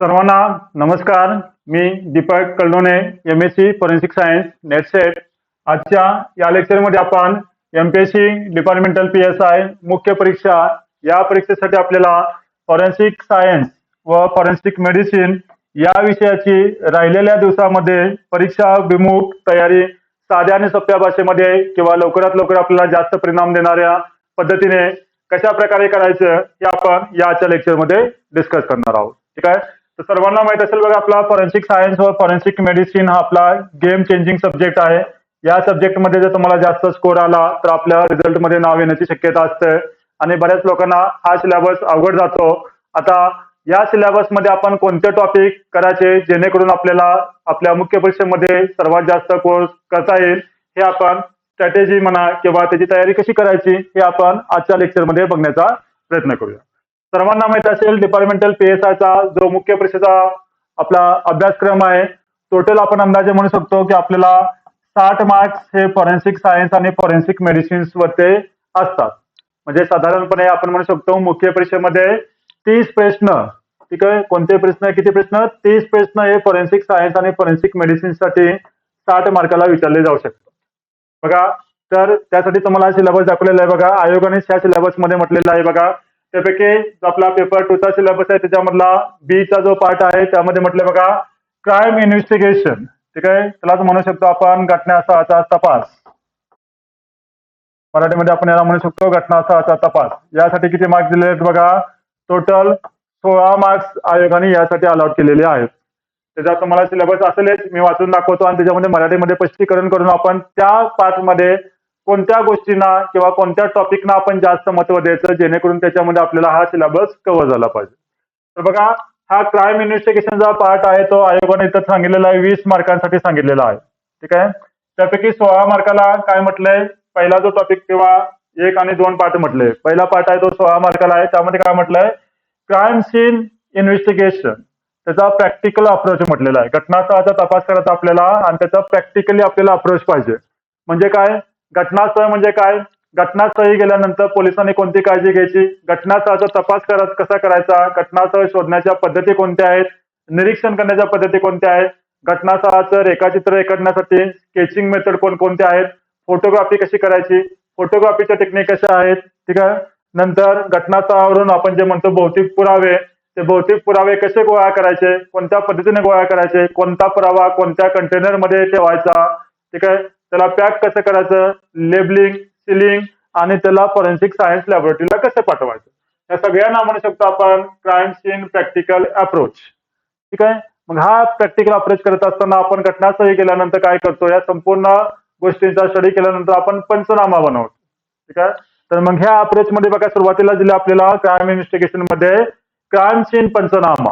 सर्वांना नमस्कार. मी Deepak Kaldone M S C forensic science NET SET आजच्या या लेक्चरमध्ये आपण M P S C departmental P S I मुख्य परीक्षा या परीक्षेसाठी आपल्याला फॉरेन्सिक सायन्स व फॉरेन्सिक मेडिसिन या विषयाची राहिलेल्या दिवसामध्ये परीक्षा विमुख तयारी साध्या आणि सोप्या भाषेमध्ये किंवा लवकरात लवकर आपल्याला जास्त परिणाम देणाऱ्या पद्धतीने कशा प्रकारे करायचं हे आपण याच्या लेक्चरमध्ये डिस्कस करणार आहोत. ठीक आहे? तर सर्वांना माहीत असेल बघा आपला फॉरेन्सिक सायन्स व फॉरेन्सिक मेडिसिन हा आपला गेम चेंजिंग सब्जेक्ट आहे. या सब्जेक्टमध्ये जर तुम्हाला जास्त स्कोर आला तर आपल्या रिझल्टमध्ये नाव येण्याची शक्यता असते. आणि बऱ्याच लोकांना हा सिलेबस अवघड जातो. आता या सिलेबसमध्ये आपण कोणते टॉपिक करायचे जेणेकरून आपल्याला आपल्या मुख्य परीक्षेमध्ये सर्वात जास्त कोर्स करता येईल हे आपण स्ट्रॅटेजी म्हणा किंवा त्याची तयारी कशी करायची हे आपण आजच्या लेक्चरमध्ये बघण्याचा प्रयत्न करूया. सर्वांना माहीत असेल डिपार्टमेंटल पीएसआयचा जो मुख्य परीक्षेचा आपला अभ्यासक्रम आहे टोटल आपण अंदाजे म्हणू शकतो की आपल्याला साठ मार्क्स हे फॉरेन्सिक सायन्स आणि फॉरेन्सिक मेडिसिन्स वरते असतात. म्हणजे साधारणपणे आपण म्हणू शकतो मुख्य परीक्षेमध्ये तीस प्रश्न ठीक आहे? कोणते प्रश्न किती प्रश्न? तीस प्रश्न हे फॉरेन्सिक सायन्स आणि फॉरेन्सिक मेडिसिनसाठी साठ मार्काला विचारले जाऊ शकतात. बघा तर त्यासाठी तुम्हाला सिलेबस दाखवलेला आहे बघा. आयोगाने त्या सिलेबसमध्ये म्हटलेलं आहे बघा. त्यापैकी जो आपला पेपर टू चा सिलेबस आहे त्याच्यामधला बी चा जो पार्ट आहे त्यामध्ये म्हटलं बघा क्राईम इन्व्हेस्टिगेशन ठीक आहे? त्यालाच म्हणू शकतो आपण घटनास्थळाचा तपास. मराठीमध्ये आपण याला म्हणू शकतो घटनास्थळाचा तपास. यासाठी किती मार्क्स दिले आहेत बघा? टोटल सोळा मार्क्स आयोगाने यासाठी अलॉट केलेले आहेत. त्याच्यात तुम्हाला सिलेबस असेलच मी वाचून दाखवतो. आणि त्याच्यामध्ये मराठीमध्ये स्पष्टीकरण करून आपण त्या पार्टमध्ये कोणत्या गोष्टींना किंवा कोणत्या टॉपिकना आपण जास्त महत्त्व द्यायचं जेणेकरून त्याच्यामध्ये आपल्याला हा सिलेबस कव्हर झाला पाहिजे. तर बघा हा क्राईम इन्व्हेस्टिगेशनचा पार्ट आहे तो आयोगाने इथं सांगितलेला आहे वीस मार्कांसाठी सांगितलेला आहे. ठीक आहे? त्यापैकी सोळा मार्काला काय म्हटलंय? पहिला जो टॉपिक किंवा एक आणि दोन पार्ट म्हटले. पहिला पार्ट आहे तो सोळा मार्काला आहे. त्यामध्ये काय म्हटलंय? क्राईम सीन इन्व्हेस्टिगेशन त्याचा प्रॅक्टिकल अप्रोच म्हटलेला आहे. घटनास्थळाचा तपास करायचा आपल्याला आणि त्याचा प्रॅक्टिकली आपल्याला अप्रोच पाहिजे. म्हणजे काय? घटनास्थळ म्हणजे काय? घटनास्थळी गेल्यानंतर पोलिसांनी कोणती काळजी घ्यायची? घटनास्थळाचा तपास करत कसा करायचा? घटनास्थळ शोधण्याच्या पद्धती कोणत्या आहेत? निरीक्षण करण्याच्या पद्धती कोणत्या आहेत? घटनास्थळाचं रेखाचित्र रेखाटण्यासाठी स्केचिंग मेथड कोणकोणत्या आहेत? फोटोग्राफी कशी करायची? फोटोग्राफीच्या टेक्निक कशा आहेत? ठीक आहे? नंतर घटनास्थळावरून आपण जे म्हणतो भौतिक पुरावे ते भौतिक पुरावे कसे गोळा करायचे? कोणत्या पद्धतीने गोळा करायचे? कोणता पुरावा कोणत्या कंटेनरमध्ये ठेवायचा? ठीक आहे? त्याला पॅक कसं करायचं? लेबलिंग सिलिंग आणि त्याला फॉरेन्सिक सायन्स लॅबोरेटरीला कसं पाठवायचं? या सगळ्यांना म्हणू शकतो आपण क्राईम सीन प्रॅक्टिकल अप्रोच ठीक आहे? मग हा प्रॅक्टिकल अप्रोच करत असताना आपण घटनास्थळी गेल्यानंतर काय करतो? या संपूर्ण गोष्टींचा स्टडी केल्यानंतर आपण पंचनामा बनवतो. ठीक आहे? तर मग ह्या अप्रोच मध्ये बघा सुरुवातीला दिलं आपल्याला क्राईम इन्व्हेस्टिगेशनमध्ये क्राईम सीन पंचनामा.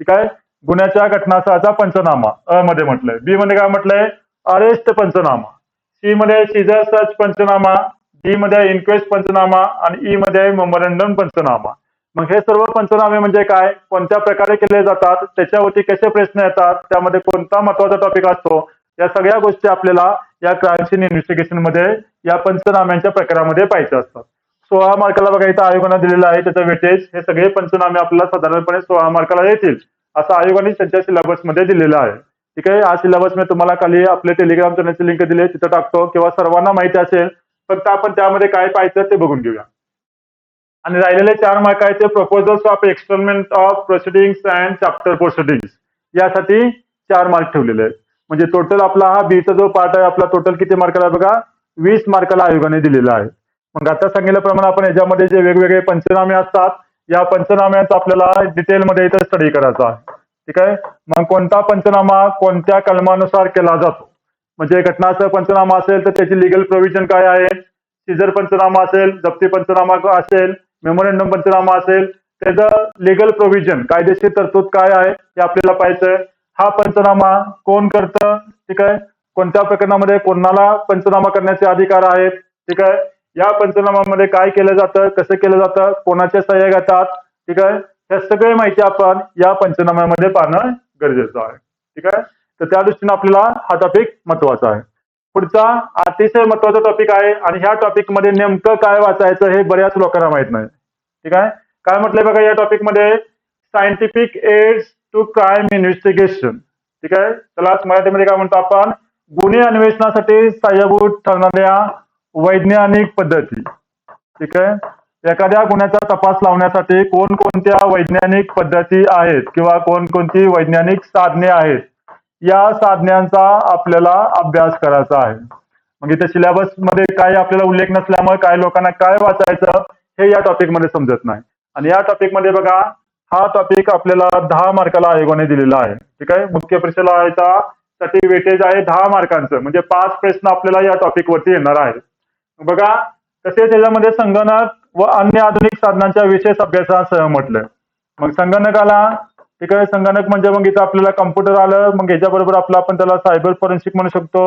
ठीक आहे? गुन्ह्याच्या घटनास्थळाचा पंचनामा अ मध्ये म्हटलंय. बी मध्ये काय म्हटलंय? अरेस्ट पंचनामा. सी मध्ये सीझर सर्च पंचनामा डी मध्ये इन्क्वेस्ट पंचनामा आणि ई मध्ये मेमोरेंडम पंचनामा. मग हे सर्व पंचनामे म्हणजे काय? कोणत्या प्रकारे केले जातात? त्याच्यावरती कसे प्रश्न येतात? त्यामध्ये कोणता महत्त्वाचा टॉपिक असतो? या सगळ्या गोष्टी आपल्याला या क्राईम सीन इन्व्हेस्टिगेशनमध्ये या पंचनाम्यांच्या प्रकारामध्ये पाहिजे असतात सोळा मार्काला बघा इथं आयोगाने दिलेलं आहे त्याचं वेटेज. हे सगळे पंचनामे आपल्याला साधारणपणे सोळा मार्काला येतील असं आयोगाने त्यांच्या सिलेबसमध्ये दिलेलं आहे. ठीक आहे? हा सिलेबस मी तुम्हाला खाली आपले टेलिग्राम चॅनलची लिंक दिली आहे. तिथं टाकतो. किंवा सर्वांना माहिती असेल फक्त आपण त्यामध्ये काय पाहायचं ते बघून घेऊया. आणि राहिलेले चार मार्क आहेत ते proposals of experiment of proceedings and chapter proceedings यासाठी चार मार्क ठेवलेले आहेत. म्हणजे टोटल आपला हा बीचा जो पार्ट आहे आपला टोटल किती मार्काला बघा? वीस मार्काला आयोगाने दिलेला आहे. मग आता सांगितल्याप्रमाणे आपण याच्यामध्ये जे वेगवेगळे पंचनामे असतात या पंचनाम्यांचा आपल्याला डिटेलमध्ये इथं स्टडी करायचा आहे. ठीक आहे? मग कोणता पंचनामा कोणत्या कलमानुसार केला जातो? म्हणजे घटनाचं पंचनामा असेल तर त्याची लिगल प्रोव्हिजन काय आहे? सीझर पंचनामा असेल जप्ती पंचनामा असेल मेमोरेंडम पंचनामा असेल त्याचं लिगल प्रोव्हिजन कायदेशीर तरतूद काय आहे हे आपल्याला पाहिजे हा पंचनामा कोण करतं? ठीक आहे? कोणत्या प्रकरणामध्ये कोणाला पंचनामा करण्याचे अधिकार आहेत? ठीक आहे? या पंचनामामध्ये काय केलं जातं? कसं केलं जातं? कोणाच्या सह्या घेतात? ठीक आहे? ह्या सगळी माहिती आपण या पंचनाम्यामध्ये पाहणं गरजेचं आहे. ठीक आहे? तर त्या दृष्टीने आपल्याला हा टॉपिक महत्त्वाचा आहे. पुढचा अतिशय महत्त्वाचा टॉपिक आहे आणि ह्या टॉपिकमध्ये नेमकं काय वाचायचं हे बऱ्याच लोकांना माहीत नाही. ठीक आहे? काय म्हटलंय बघा या टॉपिकमध्ये? Scientific aids to crime investigation ठीक आहे? त्याला मराठीमध्ये काय म्हणतो आपण? गुन्हे अन्वेषणासाठी सहाय्यभूत ठरणाऱ्या वैज्ञानिक पद्धती. ठीक आहे? एखाद्या गुन्ह्याचा तपास लावण्यासाठी कोणकोणत्या वैज्ञानिक पद्धती आहेत किंवा कोणकोणती वैज्ञानिक साधने आहेत या साधनांचा आपल्याला अभ्यास करायचा आहे. मग इथे सिलेबसमध्ये काय आपल्याला उल्लेख नसल्यामुळे काय लोकांना काय वाचायचं हे या टॉपिकमध्ये समजत नाही. आणि या टॉपिकमध्ये बघा हा टॉपिक आपल्याला दहा मार्काला आयोगाने दिलेला आहे. ठीक आहे? मुख्य परीक्षेला साठी वेटेज आहे दहा मार्कांचं. म्हणजे पाच प्रश्न आपल्याला या टॉपिक वरती येणार आहे बघा तसेच त्याच्यामध्ये संगणक व अन्य आधुनिक साधनांच्या विशेष अभ्यासासह म्हटलंय मग संगणकाला ठीक आहे संगणक म्हणजे मग इथं आपल्याला कम्प्युटर आलं मग याच्याबरोबर आपलं आपण त्याला सायबर फॉरेन्सिक म्हणू शकतो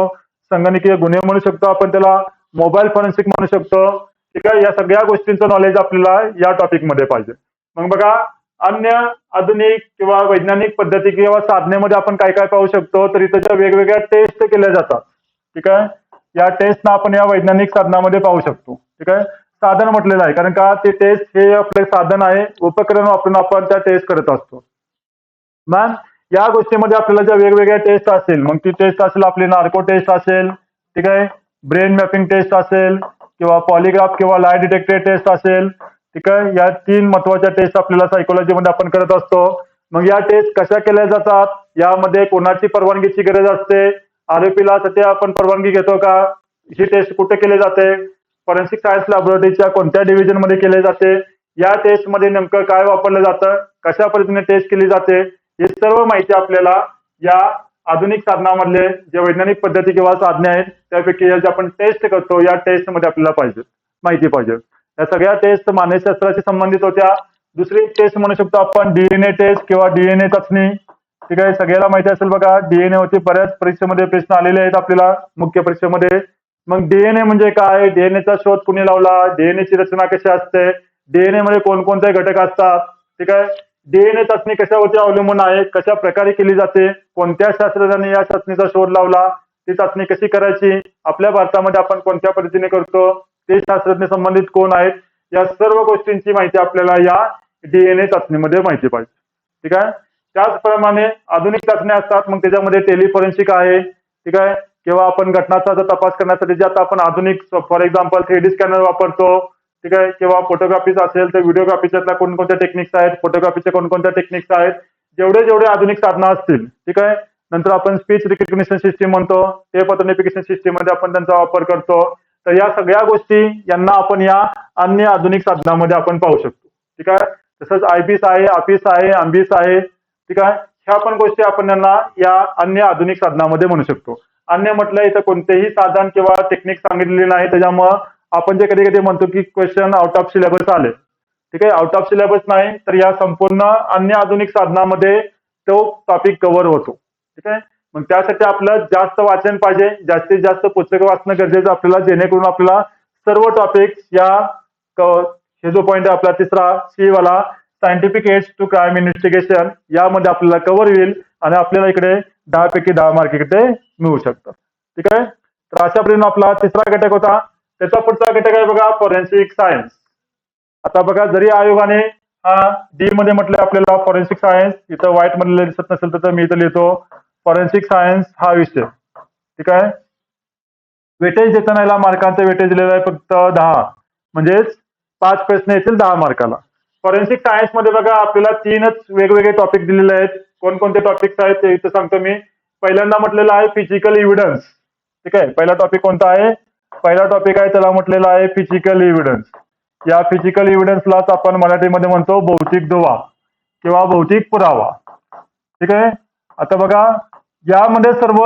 संगणकीय गुन्हे म्हणू शकतो आपण त्याला मोबाईल फॉरेन्सिक म्हणू शकतो. ठीक आहे या सगळ्या गोष्टींचं नॉलेज आपल्याला या टॉपिकमध्ये पाहिजे. मग बघा अन्य आधुनिक किंवा वैज्ञानिक पद्धती किंवा साधनेमध्ये आपण काय काय पाहू शकतो तर इथं ज्या वेगवेगळ्या टेस्ट केल्या जातात. ठीक आहे? या टेस्ट आपण या वैज्ञानिक साधनामध्ये पाहू शकतो. ठीक आहे? साधन म्हटलेलं आहे. कारण का ते टेस्ट हे आपले साधन आहे. उपकरण वापरून आपण त्या टेस्ट करत असतो. मॅम या गोष्टीमध्ये आपल्याला ज्या वेगवेगळ्या टेस्ट असेल मग ती टेस्ट असेल आपली नार्को टेस्ट असेल ठीक आहे? ब्रेन मॅपिंग टेस्ट असेल किंवा पॉलिग्राफ किंवा लाय डिटेक्टर टेस्ट असेल ठीक आहे? या तीन महत्त्वाच्या टेस्ट आपल्याला सायकोलॉजीमध्ये आपण करत असतो. मग या टेस्ट कशा केल्या जातात? यामध्ये कोणाची परवानगीची गरज असते? आरोपीला सध्या आपण परवानगी घेतो का? ही टेस्ट कुठे केली जाते? फॉरेन्सिक सायन्स लॅबोरेटरीच्या कोणत्या डिव्हिजनमध्ये केले जाते? या टेस्टमध्ये नेमकं काय वापरलं जातं? कशा पद्धतीने टेस्ट केली जाते? हे सर्व माहिती आपल्याला या आधुनिक साधनामधले जे वैज्ञानिक पद्धती किंवा साधने आहेत त्यापैकी जे आपण टेस्ट करतो या टेस्टमध्ये आपल्याला पाहिजे माहिती पाहिजे. या सगळ्या टेस्ट मानसशास्त्राशी संबंधित होत्या. दुसरी टेस्ट म्हणू शकतो आपण डीएनए टेस्ट किंवा डीएनए चाचणी. ठीक आहे? सगळ्याला माहिती असेल बघा डीएनए होती बऱ्याच परीक्षेमध्ये प्रश्न आलेले आहेत आपल्याला मुख्य परीक्षेमध्ये. मग डीएनए म्हणजे काय? डीएनएचा शोध कुणी लावला? डीएनए ची रचना कशी असते? डीएनए मध्ये कोणकोणते घटक असतात? ठीक आहे? डीएनए चाचणी कशावरती अवलंबून आहे? कशा प्रकारे केली जाते? कोणत्या शास्त्रज्ञांनी या चाचणीचा शोध लावला? ती चाचणी कशी करायची? आपल्या भारतामध्ये आपण कोणत्या पद्धतीने करतो? ते शास्त्रज्ञ संबंधित कोण आहेत? या सर्व गोष्टींची माहिती आपल्याला या डीएनए चाचणीमध्ये माहिती पाहिजे. ठीक आहे? त्याचप्रमाणे आधुनिक चाचण्या असतात. मग त्याच्यामध्ये टेलिफॉरेन्सिक आहे. ठीक आहे? किंवा आपण घटनाचा तपास करण्यासाठी जे आता आपण आधुनिक for example three D scanner वापरतो ठीक आहे? किंवा फोटोग्राफीच असेल तर व्हिडिओग्राफीच्या कोणकोणत्या टेक्निक्स आहेत? फोटोग्राफीच्या कोणकोणत्या टेक्निक्स आहेत? जेवढे जेवढे आधुनिक साधनं असतील ठीक आहे? नंतर आपण स्पीच रिकग्निशन सिस्टीम म्हणतो ते पथनिफिकेशन सिस्टीममध्ये आपण त्यांचा वापर करतो. तर या सगळ्या गोष्टी यांना आपण या अन्य आधुनिक साधनामध्ये आपण पाहू शकतो ठीक आहे? तसंच आयबीस आहे आफिस आहे आंबीस आहे ठीक आहे? ह्या पण गोष्टी आपण यांना या अन्य आधुनिक साधनामध्ये म्हणू शकतो. अन्य म्हटलं इथं कोणतेही साधन किंवा टेक्निक सांगितलेली नाही. त्याच्यामुळं आपण जे कधी कधी म्हणतो की क्वेश्चन आउट ऑफ सिलेबस आले. ठीक आहे? आउट ऑफ सिलेबस नाही तर या संपूर्ण अन्य आधुनिक साधनामध्ये तो टॉपिक कव्हर होतो. ठीक आहे? मग त्यासाठी आपलं जास्त वाचन पाहिजे. जास्तीत जास्त पुस्तकं वाचणं गरजेचं आपल्याला जेणेकरून आपल्याला सर्व टॉपिक या हे जो पॉईंट आहे आपला तिसरा सी वाला scientific aids to crime investigation यामध्ये आपल्याला कव्हर होईल आणि आपल्याला इकडे दहा पैकी दहा मार्क इकडे मिळू शकतात. ठीक आहे? तर अशा परीने आपला तिसरा घटक होता. त्याचा पुढचा घटक आहे बघा फॉरेन्सिक सायन्स आता बघा जरी आयोगाने हा डी मध्ये म्हटलं आपल्याला फॉरेन्सिक सायन्स इथं व्हाईटमध्ये दिसत नसेल तर मी इथं लिहितो फॉरेन्सिक सायन्स हा विषय. ठीक आहे? वेटेज देताना याला मार्कांचा वेटेज दिलेला आहे फक्त दहा. म्हणजेच पाच प्रश्न येतील दहा मार्काला फॉरेन्सिक सायन्समध्ये बघा आपल्याला तीनच वेगवेगळे टॉपिक दिलेले आहेत. कोणकोणते टॉपिक्स आहेत ते इथं सांगतो मी. पहिल्यांदा म्हटलेलं आहे फिजिकल इव्हिडन्स ठीक आहे? पहिला टॉपिक कोणता आहे? पहिला टॉपिक आहे त्याला म्हटलेला आहे फिजिकल इव्हिडन्स या फिजिकल इव्हिडन्सलाच आपण मराठीमध्ये म्हणतो भौतिक दुवा किंवा भौतिक पुरावा. ठीक आहे? आता बघा यामध्ये सर्व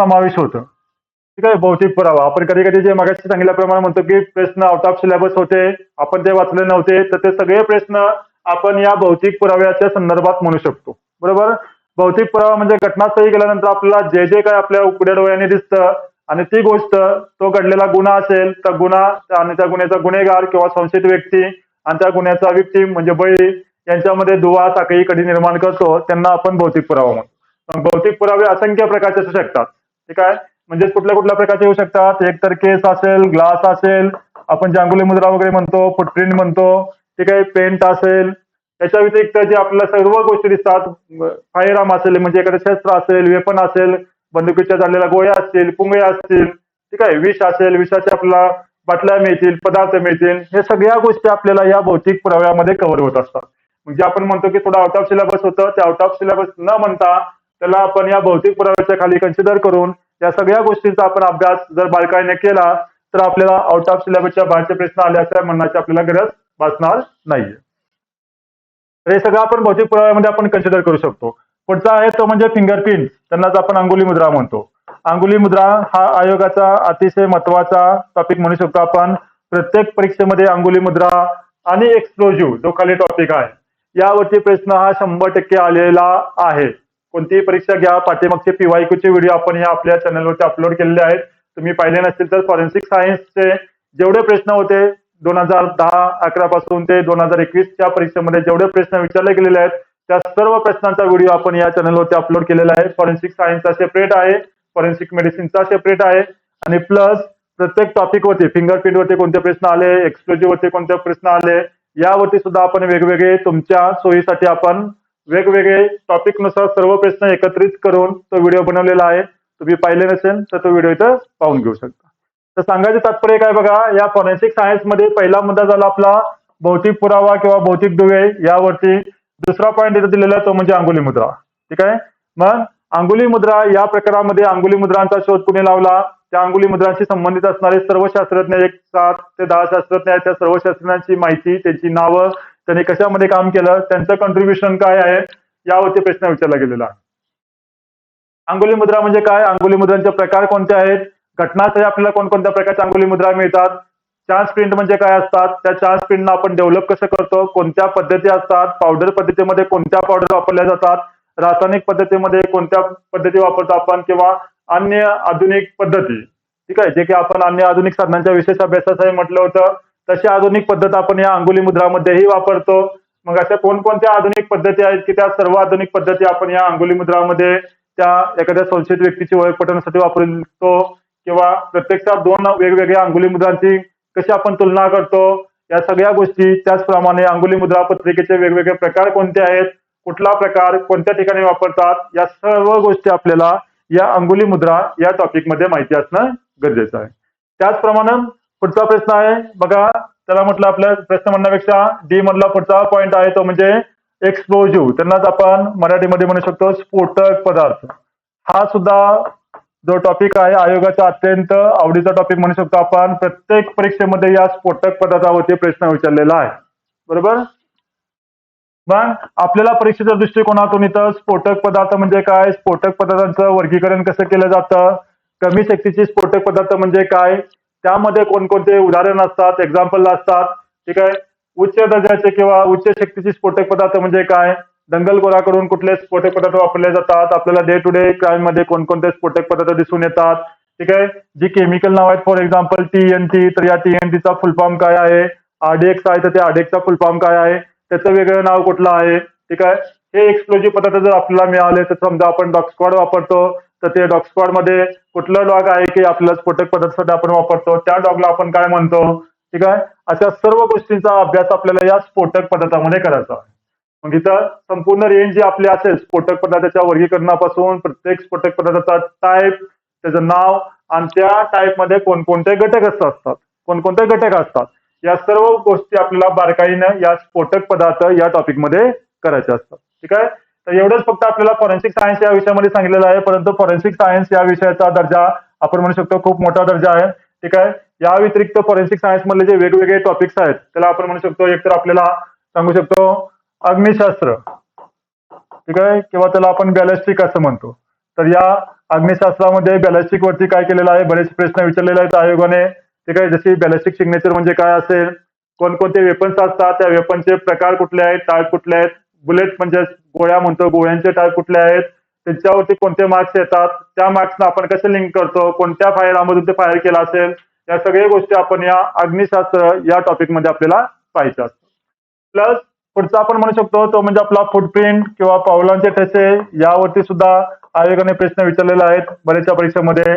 समावेश होतं. ठीक आहे? भौतिक पुरावा. आपण कधी कधी जे मागाशी सांगितल्याप्रमाणे म्हणतो की प्रश्न आउट ऑफ सिलेबस होते आपण ते वाचले नव्हते तर ते सगळे प्रश्न आपण या भौतिक पुराव्याच्या संदर्भात म्हणू शकतो. बरोबर? भौतिक पुरावा म्हणजे घटनास्थळी गेल्यानंतर आपल्याला जे जे काय आपल्या उघड्या डोळ्याने दिसतं आणि ती गोष्ट तो घडलेला गुन्हा असेल तर गुन्हा आणि त्या गुन्ह्याचा गुन्हेगार किंवा संशयित व्यक्ती आणि त्या गुन्ह्याचा व्यक्ती म्हणजे बळी यांच्यामध्ये दुवा साखळी कधी निर्माण करतो त्यांना आपण भौतिक पुरावा म्हणतो. भौतिक पुरावे असंख्य प्रकारचे असू शकतात. ठीक आहे? म्हणजे कुठल्या कुठल्या प्रकारचे येऊ शकतात? एक तर केस असेल ग्लास असेल आपण जांगुली मुद्रा वगैरे म्हणतो फुटप्रिंट म्हणतो. ठीक आहे? पेंट असेल त्याच्या व्यतिरिक्त जे आपल्याला सर्व गोष्टी दिसतात फायराम असेल म्हणजे एखादं शस्त्र असेल वेपन असेल बंदुकीच्या झालेल्या गोळ्या असतील पुंगळ्या असतील ठीक आहे विष असेल विषाचे आपल्याला बाटल्या मिळतील पदार्थ मिळतील हे सगळ्या गोष्टी आपल्याला या भौतिक पुराव्यामध्ये कव्हर होत असतात. म्हणजे आपण म्हणतो की थोडं आउट ऑफ सिलेबस होतं ते आउट ऑफ सिलेबस न म्हणता त्याला आपण या भौतिक पुराव्याच्या खाली कन्सिडर करून या सगळ्या गोष्टींचा आपण अभ्यास जर बारकाईने केला तर आपल्याला आउट ऑफ सिलेबसच्या बाहेरचे प्रश्न आले असल्या म्हणण्याची आपल्याला गरज भासणार नाहीये. तर हे सगळं आपण भौतिक पुराव्यामध्ये आपण कन्सिडर करू शकतो. पुढचा आहे तो म्हणजे फिंगरप्रिंट त्यांनाच आपण अंगुली मुद्रा म्हणतो. अंगुली मुद्रा हा आयोगाचा अतिशय महत्त्वाचा टॉपिक म्हणू शकतो आपण. प्रत्येक परीक्षेमध्ये अंगुली मुद्रा आणि एक्सप्लोजिव्ह जो खाली टॉपिक आहे यावरती प्रश्न हा शंभर टक्के आलेला आहे. कोणतीही परीक्षा घ्या पाठीमागचे पीवायक्यूचे व्हिडिओ आपण या आपल्या चॅनलवरती अपलोड केलेले आहेत. तुम्ही पाहिले नसतील तर फॉरेन्सिक सायन्सचे जेवढे प्रश्न होते दोन हजार दहा अकरा पासून ते दोन हजार एकवीसच्या परीक्षेमध्ये जेवढे प्रश्न विचारले गेलेले आहेत त्या सर्व प्रश्नांचा व्हिडिओ आपण या चॅनलवरती अपलोड केलेला आहे. फॉरेन्सिक सायन्सचा सेपरेट आहे. फॉरेन्सिक मेडिसिनचा सेपरेट आहे. आणि प्लस प्रत्येक टॉपिकवरती फिंगरप्रिंटवरती कोणते प्रश्न आले एक्सप्लोजिव्हवरती कोणते प्रश्न आले यावरती सुद्धा आपण वेगवेगळे तुमच्या सोयीसाठी आपण वेगवेगळे टॉपिकनुसार सर्व प्रश्न एकत्रित करून तो व्हिडिओ बनवलेला आहे. तुम्ही पाहिले नसेल तर तो व्हिडिओ इथं पाहून घेऊ शकता. तर सांगायचं तात्पर्य काय बघा या फॉरेन्सिक सायन्समध्ये पहिला मुद्दा झाला आपला भौतिक पुरावा किंवा भौतिक दुवे यावरती. दुसरा पॉईंट इथं दिलेला तो म्हणजे अंगुली मुद्रा. ठीक आहे? मग अंगुली मुद्रा या प्रकारामध्ये अंगुली मुद्रांचा शोध कुणी लावला? त्या अंगुली मुद्रांशी संबंधित असणारे सर्व शास्त्रज्ञ एक सात ते दहा शास्त्रज्ञ आहेत. त्या सर्व शास्त्रज्ञांची माहिती त्यांची नावं त्यांनी कशामध्ये काम केलं त्यांचं कॉन्ट्रीब्युशन काय आहे यावरती प्रश्न विचारला गेलेला आहे. अंगुली मुद्रा म्हणजे काय? अंगुली मुद्रांचे प्रकार कोणते आहेत? घटनास्थळी आपल्याला कोणकोणत्या प्रकारच्या अंगुली मुद्रा मिळतात? चान्स प्रिंट म्हणजे काय असतात? त्या चान्स प्रिंटना आपण डेव्हलप कसं करतो? कोणत्या पद्धती असतात? पावडर पद्धतीमध्ये कोणत्या पावडर वापरल्या जातात? रासायनिक पद्धतीमध्ये कोणत्या पद्धती वापरतो आपण? किंवा अन्य आधुनिक पद्धती? ठीक आहे? जे की आपण अन्य आधुनिक साधनांच्या विशेष अभ्यासासाठी म्हटलं होतं. तशी आधुनिक पद्धत आपण या अंगुली मुद्रामध्येही वापरतो. मग अशा कोणकोणत्या आधुनिक पद्धती आहेत की त्या सर्व आधुनिक पद्धती आपण या अंगुली मुद्रामध्ये त्या एखाद्या संशयित व्यक्तीची ओळख पटवण्यासाठी वापरतो? किंवा प्रत्यक्षात दोन वेगवेगळ्या अंगुली मुद्रांची कशी आपण तुलना करतो या सगळ्या गोष्टी त्याचप्रमाणे अंगुली मुद्रा पत्रिकेचे वेगवेगळे प्रकार कोणते आहेत कुठला प्रकार कोणत्या ठिकाणी वापरतात या सर्व गोष्टी आपल्याला या अंगुली मुद्रा या टॉपिकमध्ये माहिती असणं गरजेचं आहे. त्याचप्रमाणे पुढचा प्रश्न आहे बघा त्याला म्हटलं आपल्या प्रश्न म्हणण्यापेक्षा डी मधला पुढचा पॉइंट आहे तो म्हणजे एक्सप्लोजिव्ह त्यांनाच आपण मराठीमध्ये म्हणू शकतो स्फोटक पदार्थ. हा सुद्धा जो टॉपिक आहे आयोगाचा अत्यंत आवडीचा टॉपिक म्हणू शकतो आपण. प्रत्येक परीक्षेमध्ये या स्फोटक पदार्थावरती प्रश्न विचारलेला आहे. बरोबर? मग आपल्याला परीक्षेच्या दृष्टिकोनातून इथं स्फोटक पदार्थ म्हणजे काय? स्फोटक पदार्थांचं वर्गीकरण कसं केलं जातं? कमी शक्तीचे स्फोटक पदार्थ म्हणजे काय? त्यामध्ये कोणकोणते उदाहरण असतात एक्झाम्पल असतात? ठीक आहे? उच्च दर्जाचे किंवा उच्च शक्तीचे स्फोटक पदार्थ म्हणजे काय? दंगलखोराकडून कुठले स्फोटक पदार्थ वापरले जातात आपल्याला डे टू डे क्राईममध्ये कोणकोणते स्फोटक पदार्थ दिसून येतात? ठीक आहे? जी केमिकल नाव आहेत फॉर एक्झाम्पल टीएनटी तर या टीएनटी चा फुल फॉर्म काय आहे? आरडीएक्स आहे तर त्या आरडीएक्सचा फुल फॉर्म काय आहे? त्याचं वेगळं नाव कुठलं आहे? ठीक आहे? हे एक्सप्लोजिव्ह पदार्थ जर आपल्याला मिळाले तर समजा आपण डॉग स्क्वॉड वापरतो तर ते डॉग स्क्वॉडमध्ये कुठलं डॉग आहे की आपल्याला स्फोटक पदार्थासाठी आपण वापरतो? त्या डॉगला आपण काय म्हणतो? ठीक आहे? अशा सर्व गोष्टींचा अभ्यास आपल्याला या स्फोटक पदार्थामध्ये करायचा आहे. मग इथं संपूर्ण रेंज जी आपली असेल स्फोटक पदार्थाच्या वर्गीकरणापासून प्रत्येक स्फोटक पदार्थाचा टाईप त्याचं नाव आणि त्या टाईपमध्ये कोणकोणते घटक असतात कोणकोणते घटक असतात या सर्व गोष्टी आपल्याला बारकाईनं या स्फोटक पदार्थ या टॉपिकमध्ये करायचे असतात. ठीक आहे? तर एवढंच फक्त आपल्याला फॉरेन्सिक सायन्स या विषयामध्ये सांगितलेलं आहे परंतु फॉरेन्सिक सायन्स या विषयाचा दर्जा आपण म्हणू शकतो खूप मोठा दर्जा आहे. ठीक आहे? या व्यतिरिक्त फॉरेन्सिक सायन्स मधले जे वेगवेगळे टॉपिक्स आहेत त्याला आपण म्हणू शकतो एक तर आपल्याला सांगू शकतो अग्निशास्त्र. ठीक आहे? किंवा त्याला आपण बॅलिस्टिक असं म्हणतो. तर या अग्निशास्त्रामध्ये बॅलिस्टिक वरती काय केलेलं आहे? बरेच प्रश्न विचारलेले आहेत आयोगाने. ठीक आहे? जशी बॅलिस्टिक सिग्नेचर म्हणजे काय असेल? कोणकोणते वेपन्स असतात? त्या वेपनचे प्रकार कुठले आहेत? टाईप कुठले आहेत? बुलेट म्हणजे गोळ्या म्हणतो. गोळ्यांचे टाईप कुठले आहेत? त्यांच्यावरती कोणते मार्क्स येतात? त्या मार्क्सना आपण कसे लिंक करतो? कोणत्या फायरामधून ते फायर केलं असेल? या सगळ्या गोष्टी आपण या अग्निशास्त्र या टॉपिकमध्ये आपल्याला पाहायच्या असतात. प्लस पुढचा आपण म्हणू शकतो तो म्हणजे आपला फुटप्रिंट किंवा पावलांचे ठसे यावरती सुद्धा आयोगाने प्रश्न विचारलेले आहेत बरेचशा परीक्षेमध्ये.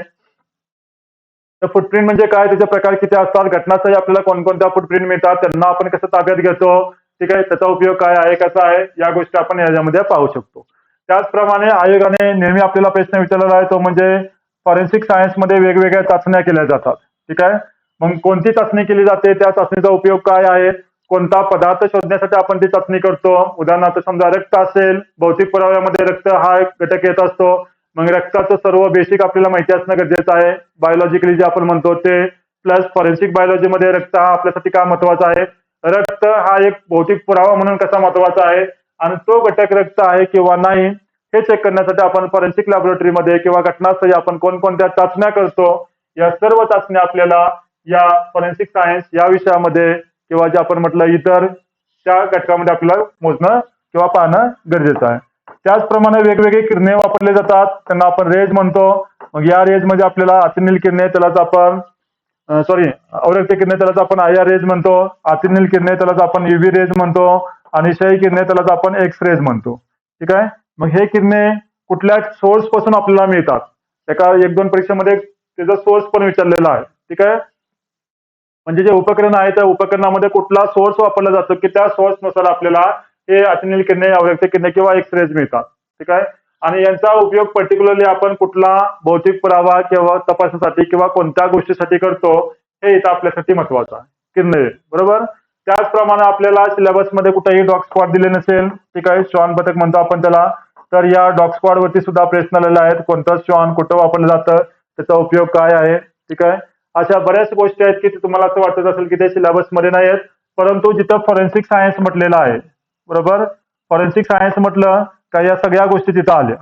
तर फुटप्रिंट म्हणजे काय? त्याचे प्रकार किती असतात? घटनास्थळी आपल्याला कोणकोणत्या फुटप्रिंट मिळतात? त्यांना आपण कसं ताब्यात घेतो? ठीक आहे? त्याचा उपयोग काय आहे? कसा आहे? या गोष्टी आपण याच्यामध्ये पाहू शकतो. त्याचप्रमाणे आयोगाने नेहमी आपल्याला प्रश्न विचारलेला आहे तो म्हणजे फॉरेन्सिक सायन्समध्ये वेगवेगळ्या चाचण्या केल्या जातात. ठीक आहे? मग कोणती चाचणी केली जाते? त्या चाचणीचा उपयोग काय आहे? कोणता पदार्थ शोधण्यासाठी आपण ती चाचणी करतो. उदाहरणार्थ समजा रक्त असेल भौतिक पुराव्यामध्ये रक्त हा एक घटक येत असतो. मग रक्ताचं सर्व बेसिक आपल्याला माहिती असणं गरजेचं आहे. बायोलॉजिकली जे आपण म्हणतो ते प्लस फॉरेन्सिक बायोलॉजीमध्ये रक्त हा आपल्यासाठी का महत्त्वाचा आहे? रक्त हा एक भौतिक पुरावा म्हणून कसा महत्त्वाचा आहे? आणि तो घटक रक्त आहे किंवा नाही हे चेक करण्यासाठी आपण फॉरेन्सिक लॅबोरेटरीमध्ये किंवा घटनास्थळी आपण कोणकोणत्या चाचण्या करतो या सर्व चाचण्या आपल्याला या फॉरेन्सिक सायन्स या विषयामध्ये किंवा जे आपण म्हटलं इतर त्या घटकामध्ये आपल्याला मोजणं किंवा पाहणं गरजेचं आहे. त्याचप्रमाणे वेगवेगळे किरणे वापरले जातात. त्यांना आपण रेज म्हणतो. मग या रेजमध्ये आपल्याला अतिनील किरणे त्यालाच आपण सॉरी अवरक्त किरणे त्यालाच आपण आय आर रेज म्हणतो. अतिनील किरणे त्यालाच आपण युव्ही रेज म्हणतो. आणि शही किरणे त्यालाच आपण एक्स रेज म्हणतो. ठीक आहे? मग हे किरणे कुठल्या सोर्सपासून आपल्याला मिळतात? एका एक दोन परीक्षेमध्ये त्याचा सोर्स पण विचारलेला आहे. ठीक आहे? म्हणजे जे उपकरण आहे त्या उपकरणामध्ये कुठला सोर्स वापरला जातो की त्या सोर्सनुसार आपल्याला हे अतिनील किरणे अवरक्त किरणे किंवा एक्स रेज मिळतात. ठीक आहे? आणि यांचा उपयोग पर्टिक्युलरली आपण कुठला भौतिक पुरावा किंवा तपासण्यासाठी किंवा कोणत्या गोष्टीसाठी करतो हे इथं आपल्यासाठी महत्वाचं आहे. किरणे बरोबर? त्याचप्रमाणे आपल्याला सिलेबसमध्ये कुठेही डॉग स्क्वॉड दिले नसेल ठीक आहे? श्वान पथक म्हणतो आपण त्याला. तर या डॉग स्क्वॉड वरती सुद्धा प्रश्न आलेला आहेत. कोणतं श्वान कुठं वापरलं जातं? त्याचा उपयोग काय आहे? ठीक आहे? अशा बऱ्याच गोष्टी आहेत की तुम्हाला असं वाटत असेल की ते सिलेबसमध्ये नाही आहेत परंतु जिथं फॉरेन्सिक सायन्स म्हटलेलं आहे बरोबर? फॉरेन्सिक सायन्स म्हटलं का या सगळ्या गोष्टी तिथं आल्या.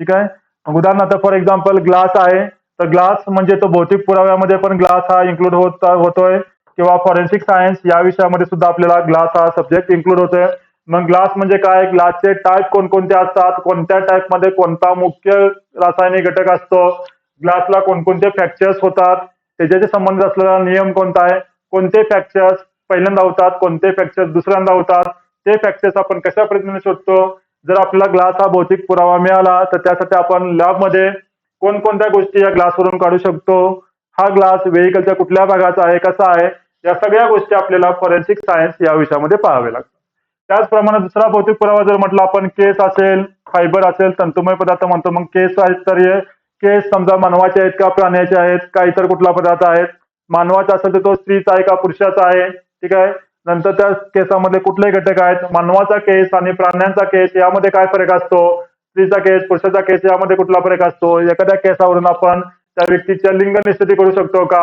ठीक आहे? उदाहरणार्थ फॉर एक्झाम्पल ग्लास आहे. तर ग्लास म्हणजे तो भौतिक पुराव्यामध्ये पण ग्लास हा इन्क्लूड होत होतोय. किंवा फॉरेन्सिक सायन्स या विषयामध्ये सुद्धा आपल्याला ग्लास हा सब्जेक्ट इन्क्लूड होतोय. मग ग्लास म्हणजे काय? ग्लासचे टाईप कोणकोणते असतात? कोणत्या टाईपमध्ये कोणता मुख्य रासायनिक घटक असतो? ग्लासला कोणकोणते फ्रॅक्चर्स होतात? त्याच्याशी संबंधित असलेला नियम कोणता आहे? कोणते फॅक्चर्स पहिल्यांदा होतात कोणते फॅक्चर्स दुसऱ्यांदा होतात? ते फॅक्चर्स आपण कशा पद्धतीने शोधतो? जर आपला ग्लास हा भौतिक पुरावा मिळाला तर त्यासाठी आपण लॅबमध्ये कोणकोणत्या गोष्टी या ग्लासवरून काढू शकतो? हा ग्लास व्हेकलच्या कुठल्या भागाचा आहे कसा आहे? या सगळ्या गोष्टी आपल्याला फॉरेन्सिक सायन्स या विषयामध्ये पाहावे लागतात. त्याचप्रमाणे दुसरा भौतिक पुरावा जर म्हटलं आपण केस असेल फायबर असेल तंतुमय पदार्थ म्हणतो मग केस आहेत तर केस समजा मानवाचे आहेत का प्राण्याचे आहेत का इतर कुठला पदार्थ आहेत मानवाचा असेल तर तो स्त्रीचा आहे का पुरुषाचा आहे ठीक आहे? नंतर त्या केसामध्ये कुठले घटक आहेत मानवाचा केस आणि प्राण्यांचा केस यामध्ये काय फरक असतो? स्त्रीचा केस पुरुषाचा केस यामध्ये कुठला फरक असतो? एखाद्या केसावरून आपण त्या व्यक्तीच्या लिंग निश्चिती करू शकतो का?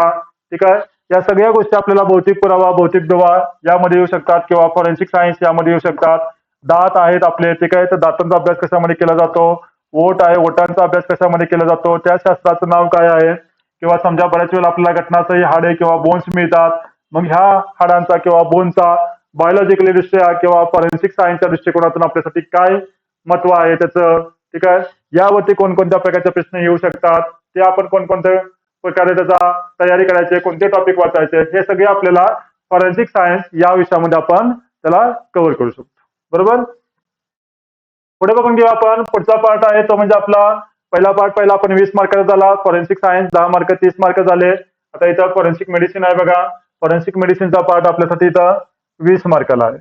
ठीक आहे? या सगळ्या गोष्टी आपल्याला भौतिक पुरावा भौतिक दुवा यामध्ये येऊ शकतात किंवा फॉरेन्सिक सायन्स यामध्ये येऊ शकतात. दात आहेत आपले ठीक आहे? तर दातांचा अभ्यास कशामध्ये केला जातो? ओट आहे ओटांचा अभ्यास कशामध्ये केला जातो त्या शास्त्राचं नाव काय आहे? किंवा समजा बऱ्याच वेळेला आपल्याला घटनाचंही हाडे किंवा बोन्स मिळतात. मग ह्या हाडांचा किंवा बोनचा बायोलॉजिकली दृष्ट्या किंवा फॉरेन्सिक सायन्सच्या दृष्टिकोनातून आपल्यासाठी काय महत्त्व आहे त्याचं? ठीक आहे? यावरती कोणकोणत्या प्रकारचे प्रश्न येऊ शकतात? ते आपण कोणकोणत्या प्रकारे त्याचा तयारी करायचे कोणते टॉपिक वाचायचे हे सगळे आपल्याला फॉरेन्सिक सायन्स या विषयामध्ये आपण त्याला कव्हर करू शकतो. बरोबर? पुढे बघून घेऊ आपण. पुढचा पार्ट आहे तो म्हणजे आपला पहिला पार्ट पहिला आपण वीस मार्काचा झाला. फॉरेन्सिक सायन्स दहा मार्क तीस मार्क झाले. आता इथं फॉरेन्सिक मेडिसिन आहे बघा. फॉरेन्सिक मेडिसिनचा पार्ट आपल्यासाठी इथं वीस मार्काला आहे.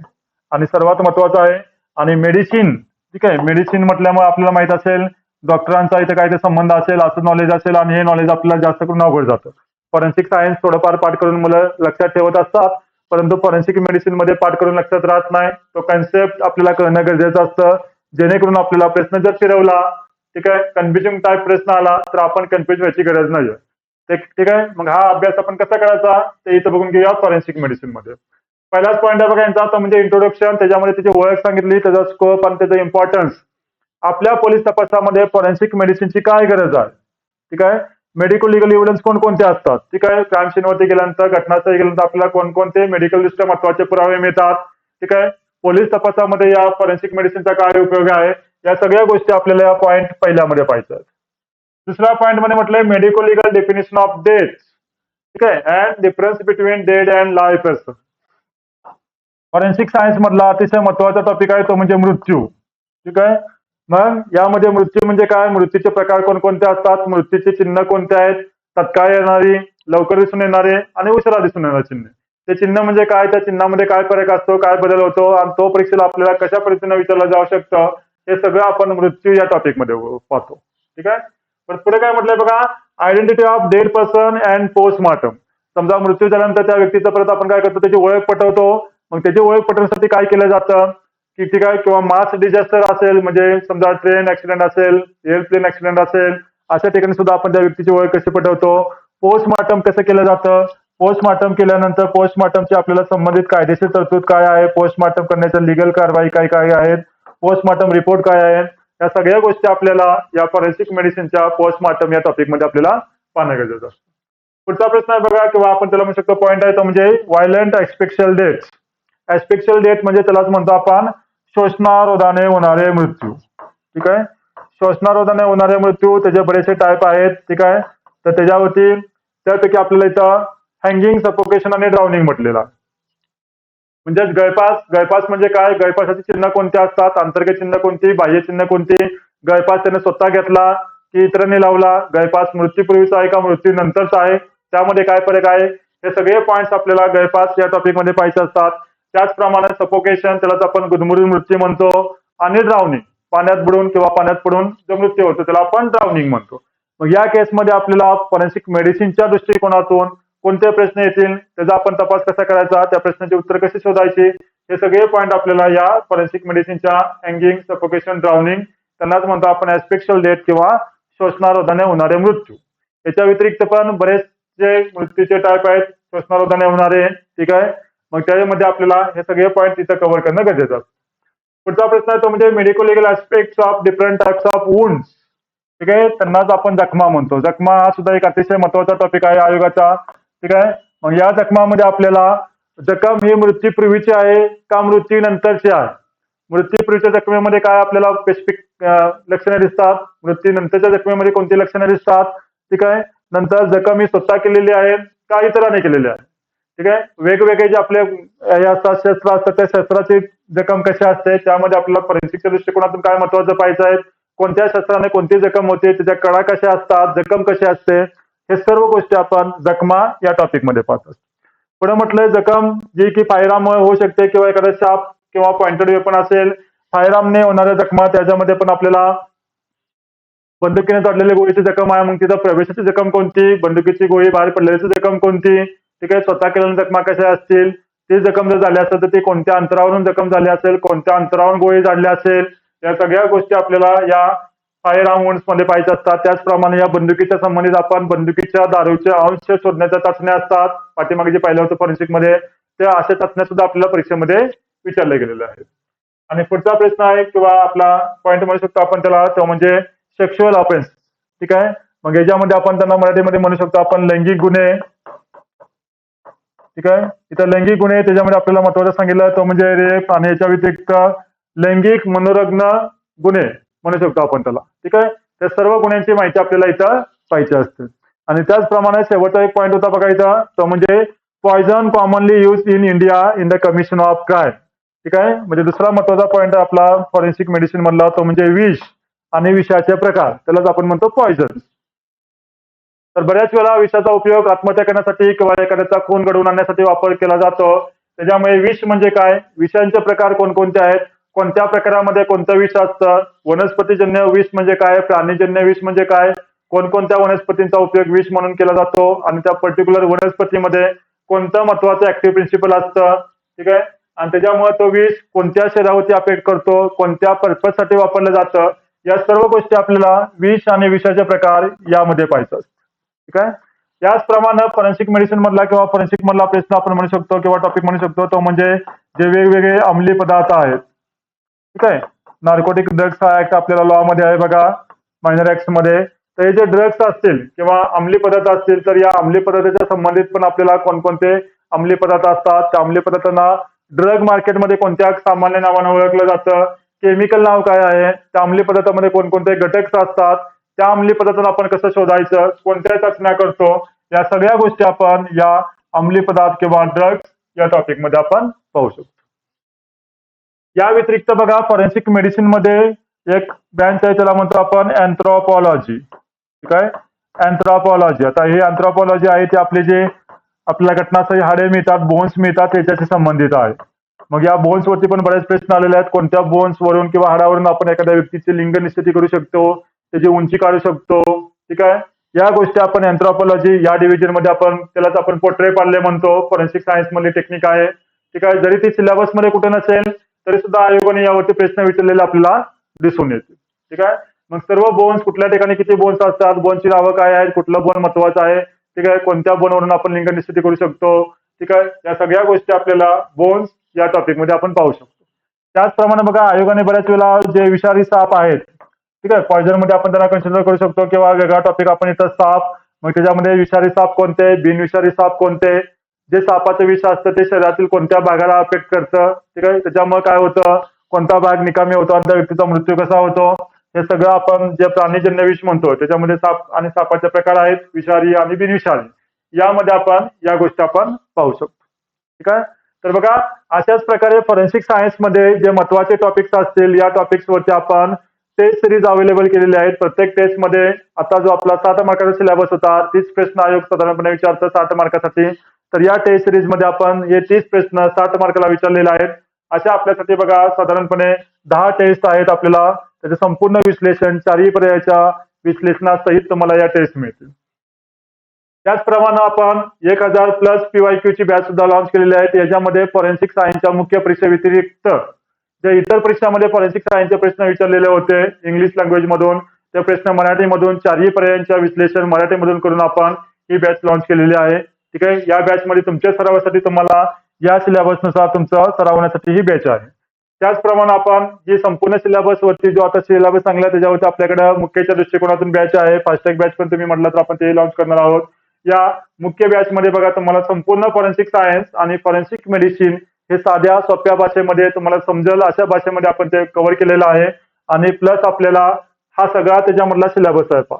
आणि सर्वात महत्त्वाचा आहे आणि मेडिसिन ठीक आहे? मेडिसिन म्हटल्यामुळे आपल्याला माहीत असेल डॉक्टरांचा इथं काय ते संबंध असेल असं नॉलेज असेल आणि हे नॉलेज आपल्याला जास्त करून अवघड जातं. फॉरेन्सिक सायन्स थोडंफार पाठ करून मुलं लक्षात ठेवत असतात परंतु फॉरेन्सिक मेडिसिनमध्ये पाठ करून लक्षात राहत नाही. तो कन्सेप्ट आपल्याला कळणं गरजेचं असतं. जेणेकरून आपल्याला प्रश्न जर फिरवला ठीक आहे कन्फ्युजिंग टाईप प्रश्न आला तर आपण कन्फ्युज व्हायची गरज नाही ठीक आहे? मग हा अभ्यास आपण कसा करायचा? ते इथं बघून घेऊया फॉरेन्सिक मेडिसिनमध्ये. पहिलाच पॉईंट आहे बघा यांचा तो म्हणजे इंट्रोडक्शन त्याच्यामध्ये त्याची ओळख सांगितली त्याचा स्कोप आणि त्याचा इम्पॉर्टन्स आपल्या पोलीस तपासामध्ये फॉरेन्सिक मेडिसिनची काय गरज आहे? ठीक आहे? मेडिकल लिगल एव्हिडन्स कोणकोणते असतात? ठीक आहे? क्राईम सीनवरती गेल्यानंतर घटनास्थळी गेल्यानंतर आपल्याला कोणकोणते मेडिकल दृष्ट्या महत्त्वाचे पुरावे मिळतात? ठीक आहे? पोलीस तपासामध्ये या फॉरेन्सिक मेडिसिनचा काय उपयोग आहे? या सगळ्या गोष्टी आपल्याला या पॉईंट पहिल्यामध्ये पाहिजे दुसऱ्या पॉईंटमध्ये म्हटलंय medico legal definition of death ठीक आहे? And difference between dead and life person forensic science मधला अतिशय महत्त्वाचा टॉपिक आहे तो म्हणजे मृत्यू. ठीक आहे? मग यामध्ये मृत्यू म्हणजे काय? मृत्यूचे प्रकार कोणकोणते असतात? मृत्यूचे चिन्ह कोणते आहेत? तत्काळ येणारी लवकर दिसून येणारे आणि उशिरा दिसून येणारे चिन्ह. ते चिन्ह म्हणजे काय? त्या चिन्हामध्ये काय फरक असतो? काय बदल होतो? आणि तो परीक्षेला आपल्याला कशा पद्धतीने विचारलं जाऊ शकतं? हे सगळं आपण मृत्यू या टॉपिकमध्ये पाहतो. ठीक आहे? पण पुढे काय म्हटलंय बघा? Identity of dead person and postmortem समजा मृत्यू झाल्यानंतर त्या व्यक्तीचं परत आपण काय करतो? त्याची ओळख पटवतो. मग त्याची ओळख पटवण्यासाठी काय केलं जातं? की ठीक आहे किंवा मास डिझास्टर असेल म्हणजे समजा ट्रेन ऍक्सिडेंट असेल एअरप्लेन ऍक्सिडेंट असेल अशा ठिकाणी सुद्धा आपण त्या व्यक्तीची ओळख कशी पटवतो? पोस्टमार्टम कसं केलं जातं? पोस्टमार्टम केल्यानंतर पोस्टमार्टमची आपल्याला संबंधित कायदेशीर तरतूद काय आहे पोस्टमार्टम करण्याच्या लिगल कारवाई काय काय आहेत पोस्टमार्टम रिपोर्ट काय आहे या सगळ्या गोष्टी आपल्याला या फॉरेन्सिक मेडिसिनच्या पोस्टमार्टम या टॉपिकमध्ये आपल्याला पाहणं गरजेचं असतं. पुढचा प्रश्न आहे बघा किंवा आपण त्याला म्हणू शकतो पॉईंट आहे तो म्हणजे violent asphyxial death asphyxial death म्हणजे त्यालाच म्हणतो आपण शोषणारोधाने होणारे मृत्यू. ठीक आहे? शोषणारोधाने होणारे मृत्यू त्याचे बरेचसे टाईप आहेत. ठीक आहे? तर त्याच्यावरती त्यापैकी आपल्याला इथं हँगिंग सफोकेशन आणि ड्राउनिंग म्हटलेलं. म्हणजे गळपास गळपास म्हणजे काय? गळपासाची चिन्ह कोणती असतात? अंतर्गत चिन्ह कोणती? बाह्य चिन्ह कोणती? गळपास त्याने स्वतः घेतला की इतरांनी लावला? गळपास मृत्यूपूर्वीचा आहे का? मृत्यू नंतरचा आहे? त्यामध्ये काय फरक आहे? हे सगळे पॉईंट्स आपल्याला गळपास या टॉपिकमध्ये पाहिजे असतात. त्याचप्रमाणे सफोकेशन त्यालाच आपण गुदमरून मृत्यू म्हणतो आणि ड्राउनिंग पाण्यात बुडून किंवा पाण्यात पडून जो मृत्यू होतो त्याला आपण ड्राउनिंग म्हणतो. मग या केसमध्ये आपल्याला फॉरेन्सिक मेडिसिनच्या दृष्टिकोनातून कोणते प्रश्न येतील त्याचा आपण तपास कसा करायचा त्या प्रश्नाचे उत्तर कशी शोधायची हे सगळे पॉईंट आपल्याला या फॉरेन्सिक मेडिसिनच्या अँगिंग सफोकेशन ड्राउनिंग त्यांनाच म्हणतो आपण ऍस्पेक्शल डेथ किंवा श्वसनारोधाने होणारे मृत्यू. याच्या व्यतिरिक्त पण बरेच जे मृत्यूचे टाईप आहेत श्वसनारोधाने होणारे ठीक आहे? मग त्याच्यामध्ये आपल्याला हे सगळे पॉईंट तिथं कव्हर करणं गरजेचं असतं. पुढचा प्रश्न आहे तो म्हणजे medico legal aspect of different types of wound ठीक आहे? त्यांनाच आपण जखमा म्हणतो. जखमा हा सुद्धा एक अतिशय महत्त्वाचा टॉपिक आहे आयोगाचा. ठीक आहे? मग या जखमामध्ये आपल्याला जखम ही मृत्यूपूर्वीची आहे का मृत्यूनंतरची आहे? मृत्यूपूर्वीच्या जखमेमध्ये काय आपल्याला स्पेसिफिक लक्षणे दिसतात? मृत्यूनंतरच्या जखमेमध्ये कोणती लक्षणे दिसतात? ठीक आहे? नंतर जखम ही स्वतः केलेली आहे का इतरांनी केलेली आहे? ठीक आहे? वेगवेगळे जे आपले हे असतात शस्त्र असतात त्या शस्त्राची जखम कशी असते? त्यामध्ये आपल्याला फॉरेन्सिकच्या दृष्टिकोनातून काय महत्वाचं पाहिजे आहे? कोणत्या शस्त्राने कोणती जखम होते? त्याच्या कडा कशा असतात? जखम कशी असते? हे सर्व गोष्टी आपण जखमा या टॉपिकमध्ये पाहतो पुढे म्हटलंय जखम जी की पायरामुळे होऊ शकते किंवा एखादा शाप किंवा पॉइंटेड वेपन असेल फायरामने होणाऱ्या जखमा त्याच्यामध्ये पण आपल्याला बंदुकीने चढलेली गोळीची जखम आहे. मग तिथं प्रवेशाची जखम कोणती? बंदुकीची गोळी बाहेर पडलेली जखम कोणती? ठीक आहे स्वतः केलेल्या जखमा कशा असतील? ती जखम जर झाली असेल तर ती कोणत्या अंतरावरून जखम झाली असेल? कोणत्या अंतरावरून गोळी झाडली असेल? या सगळ्या गोष्टी आपल्याला या फायर आर्ममध्ये पाहिजे असतात. त्याचप्रमाणे या बंदुकीच्या संबंधित आपण बंदुकीच्या दारूचे अंश शोधण्याच्या चाचण्या असतात. पाठीमागे जे पाहिलं होतं फॉरेन्सिकमध्ये त्या अशा चाचण्या सुद्धा आपल्याला परीक्षेमध्ये विचारल्या गेलेल्या आहेत. आणि पुढचा प्रश्न आहे किंवा आपला पॉईंट म्हणू शकतो आपण त्याला तो म्हणजे सेक्शुअल ऑफेन्स ठीक आहे? मग याच्यामध्ये आपण त्यांना मराठीमध्ये म्हणू शकतो आपण लैंगिक गुन्हे. ठीक आहे? इथं लैंगिक गुन्हे त्याच्यामध्ये आपल्याला महत्वाचं सांगितलं तो म्हणजे रेप आणि याच्या व्यतिरिक्त लैंगिक मनोरग्न गुन्हे. म्हणू शकतो आपण त्याला? ठीक आहे? त्या सर्व गुन्ह्यांची माहिती आपल्याला इथं पाहिजे असते. आणि त्याचप्रमाणे शेवटचा एक पॉईंट होता बघा इथं. तो म्हणजे poison commonly use in India in the commission of crime ठीक आहे? म्हणजे दुसरा महत्त्वाचा पॉईंट आपला फॉरेन्सिक मेडिसिन मधला. तो म्हणजे विष आणि विषाचे प्रकार. त्यालाच आपण म्हणतो पॉयझन तर बऱ्याच वेळा विषाचा उपयोग आत्महत्या करण्यासाठी किंवा एखाद्याचा खून घडवून आणण्यासाठी वापर केला जातो. त्याच्यामुळे विष म्हणजे काय? विषांचे प्रकार कोणकोणते आहेत? कोणत्या प्रकारामध्ये कोणतं विष असतं? वनस्पतीजन्य विष म्हणजे काय? प्राणीजन्य विष म्हणजे काय? कोणकोणत्या वनस्पतींचा उपयोग विष म्हणून केला जातो? आणि त्या पर्टिक्युलर वनस्पतीमध्ये कोणतं महत्वाचं ऍक्टिव्ह प्रिन्सिपल असतं? ठीक आहे? आणि त्याच्यामुळे तो विष कोणत्या शरीरावरती अफेक्ट करतो? कोणत्या पर्पजसाठी वापरलं जातं? या सर्व गोष्टी आपल्याला विष आणि विषाचे प्रकार यामध्ये पाहिजे ठीक आहे? त्याचप्रमाणे फॉरेन्सिक मेडिसिन मधला किंवा फॉरेन्सिक मधला प्रश्न आपण म्हणू शकतो किंवा टॉपिक म्हणू शकतो तो म्हणजे जे वेगवेगळे अंमली पदार्थ आहेत. ठीक आहे? नार्कोटिक ड्रग्स हा ऍक्ट आपल्याला लॉ मध्ये आहे बघा मायनर ऍक्टमध्ये. तर हे जे ड्रग्स असतील किंवा अंमली पदार्थ असतील तर या अंमली पदार्थाच्या संबंधित पण आपल्याला कोणकोणते अंमली पदार्थ असतात? त्या अंमली पदार्थांना ड्रग मार्केटमध्ये कोणत्या सामान्य नावानं ओळखलं जातं? केमिकल नाव काय आहे? त्या अंमली पदार्थामध्ये कोणकोणते घटक असतात? त्या अंमली पदार्थाला आपण कसं शोधायचं? कोणत्या चाचण्या करतो? या सगळ्या गोष्टी आपण या अंमली पदार्थ किंवा ड्रग्स या टॉपिकमध्ये आपण पाहू शकतो. या व्यतिरिक्त बघा फॉरेन्सिक मेडिसिनमध्ये एक ब्रँच आहे त्याला म्हणतो आपण अँथ्रोपॉलॉजी ठीक आहे? अँथ्रोपॉलॉजी आता हे अँथ्रोपॉलॉजी आहे ते आपले जे आपल्याला घटनास्थळी हाडे मिळतात बोन्स मिळतात त्याच्याशी संबंधित आहे. मग या बोन्स वरती पण बरेच प्रश्न आलेले आहेत. कोणत्या बोन्स वरून किंवा हाडावरून आपण एखाद्या व्यक्तीची लिंग निश्चिती करू शकतो त्याची उंची काढू शकतो ठीक आहे? या गोष्टी आपण अँथ्रोपॉलॉजी या डिव्हिजनमध्ये आपण त्यालाच आपण पोट्रे पाडले म्हणतो. फॉरेन्सिक सायन्स मधली टेक्निक आहे. ठीक आहे? जरी ती सिलेबसमध्ये कुठे नसेल तरी सुद्धा आयोगाने यावरती प्रश्न विचारलेले आपल्याला दिसून येते ठीक आहे? मग सर्व बोन्स कुठल्या ठिकाणी किती बोन्स असतात? बोनची नावं काय आहेत? कुठलं बोन महत्वाचं आहे? ठीक आहे? कोणत्या बोनवरून आपण लिंग निश्चिती करू शकतो? ठीक आहे? या सगळ्या गोष्टी आपल्याला बोन्स या टॉपिकमध्ये आपण पाहू शकतो. त्याचप्रमाणे बघा आयोगाने बऱ्याच वेळेला जे विषारी साप आहेत ठीक आहे? पॉयझनमध्ये आपण त्यांना कन्सिडर करू शकतो किंवा वेगळा टॉपिक आपण इथं साप मग त्याच्यामध्ये विषारी साप कोणते? बिनविषारी साप कोणते? जे सापाचं विष असतं ते शरीरातील कोणत्या भागाला अफेक्ट करतं? ठीक आहे त्याच्यामुळे काय होतं? कोणता भाग निकामी होतो? आणि त्या व्यक्तीचा मृत्यू कसा होतो? हे सगळं आपण जे प्राणीजन्य विष म्हणतो त्याच्यामध्ये साप आणि सापाचे प्रकार आहेत विषारी आणि बिनविषारी. यामध्ये आपण या गोष्टी आपण पाहू शकतो. ठीक आहे? तर बघा अशाच प्रकारे फॉरेन्सिक सायन्समध्ये जे महत्त्वाचे टॉपिक्स असतील या टॉपिक्स वरती आपण टेस्ट सिरीज अवेलेबल केलेले आहेत. प्रत्येक टेस्टमध्ये आता जो आपला सात मार्काचा सिलेबस होता तीच प्रश्न आयोग साधारणपणे विचारतं सात मार्कासाठी तर या टेस्ट सिरीजमध्ये आपण हे तीस प्रश्न साठ मार्काला विचारलेले आहेत. अशा आपल्यासाठी बघा साधारणपणे दहा टेस्ट आहेत आपल्याला. त्याचे संपूर्ण विश्लेषण चारही पर्यायाच्या विश्लेषणासहित तुम्हाला या टेस्ट मिळतील. त्याचप्रमाणे आपण एक हजार प्लस पीवायक्यू ची बॅच सुद्धा लॉन्च केलेली आहेत याच्यामध्ये फॉरेन्सिक सायन्सच्या मुख्य परीक्षे व्यतिरिक्त जे इतर परीक्षामध्ये फॉरेन्सिक सायन्सचे प्रश्न विचारलेले होते इंग्लिश लँग्वेज मधून ते प्रश्न मराठीमधून चारही पर्यायांच्या विश्लेषण मराठीमधून करून आपण ही बॅच लॉन्च केलेली आहे. ठीक आहे? या बॅच मध्ये तुमच्या सरावासाठी तुम्हाला या सिलेबसनुसार तुमचं सराव होण्यासाठी ही बॅच आहे. त्याचप्रमाणे आपण जे संपूर्ण सिलेबस वरती जो आता सिलेबस सांगला त्याच्यावरती आपल्याकडे मुख्यच्या दृष्टिकोनातून बॅच आहे. फास्टॅग बॅच पण तुम्ही म्हटलं तर आपण ते लॉन्च करणार आहोत. या मुख्य बॅच मध्ये बघा तुम्हाला संपूर्ण फॉरेन्सिक सायन्स आणि फॉरेन्सिक मेडिसिन हे साध्या सोप्या भाषेमध्ये तुम्हाला समजेल अशा भाषेमध्ये आपण ते कव्हर केलेलं आहे. आणि प्लस आपल्याला हा सगळा त्याच्यामधला सिलेबस आहे पहा.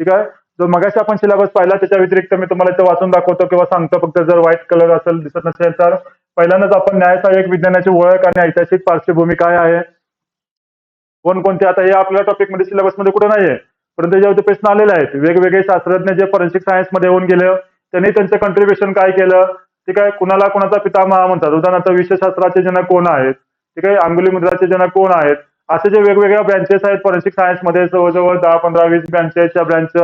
ठीक आहे? जो मगाशी आपण सिलेबस पाहिला त्याच्या व्यतिरिक्त मी तुम्हाला इथे वाचून दाखवतो किंवा सांगतो. फक्त जर व्हाईट कलर असेल दिसत नसेल तर. पहिल्यांदाच आपण न्यायसहाय्यक विज्ञानाची ओळख आणि ऐतिहासिक पार्श्वभूमी काय आहे? कोणकोणते? आता हे आपल्या टॉपिकमध्ये सिलेबसमध्ये कुठे नाहीये. परंतु त्याच्यावरती प्रश्न आलेले आहेत. वेगवेगळे शास्त्रज्ञ जे फॉरेन्सिक सायन्समध्ये येऊन गेले त्यांनी त्यांचं कंट्रीब्युशन काय केलं? ठीक आहे कुणाला कुणाचा पितामहा म्हणतात? उदाहरणार्थ विषयशास्त्राचे जनक कोण आहेत? ठीक आहे अंगुली मुद्राचे जनक कोण आहेत? असे जे वेगवेगळ्या ब्रँचेस आहेत फॉरेन्सिक सायन्समध्ये जवळजवळ दहा पंधरा वीस ब्रँचेस या ब्रँच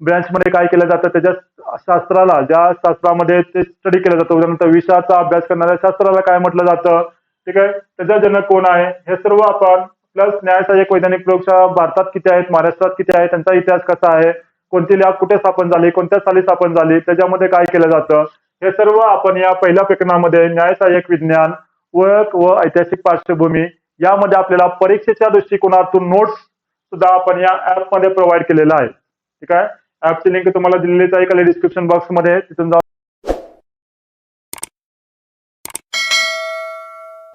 मध्ये काय केलं जातं? त्याच्या शास्त्राला ज्या शास्त्रामध्ये ते स्टडी केलं जातं. उदाहरणार्थ विषयाचा अभ्यास करणाऱ्या शास्त्राला काय म्हटलं जातं? ठीक आहे? त्याचा जनक कोण आहे? हे सर्व आपण प्लस न्यायसहाय्यक वैज्ञानिक प्रयोगशाळा भारतात किती आहेत? महाराष्ट्रात किती आहे? त्यांचा इतिहास कसा आहे? कोणती लॅब कुठे स्थापन झाली? कोणत्या साली स्थापन झाली? त्याच्यामध्ये काय केलं जातं? हे सर्व आपण या पहिल्या प्रकरणामध्ये न्यायसहाय्यक विज्ञान ओळख व ऐतिहासिक पार्श्वभूमी यामध्ये आपल्याला परीक्षेच्या दृष्टिकोनातून नोट्स सुद्धा आपण या ऍपमध्ये प्रोव्हाइड केलेला आहे. ठीक आहे? ऍपची लिंक तुम्हाला दिलेलीच आहे खाली डिस्क्रिप्शन बॉक्समध्ये. तिथून जाऊन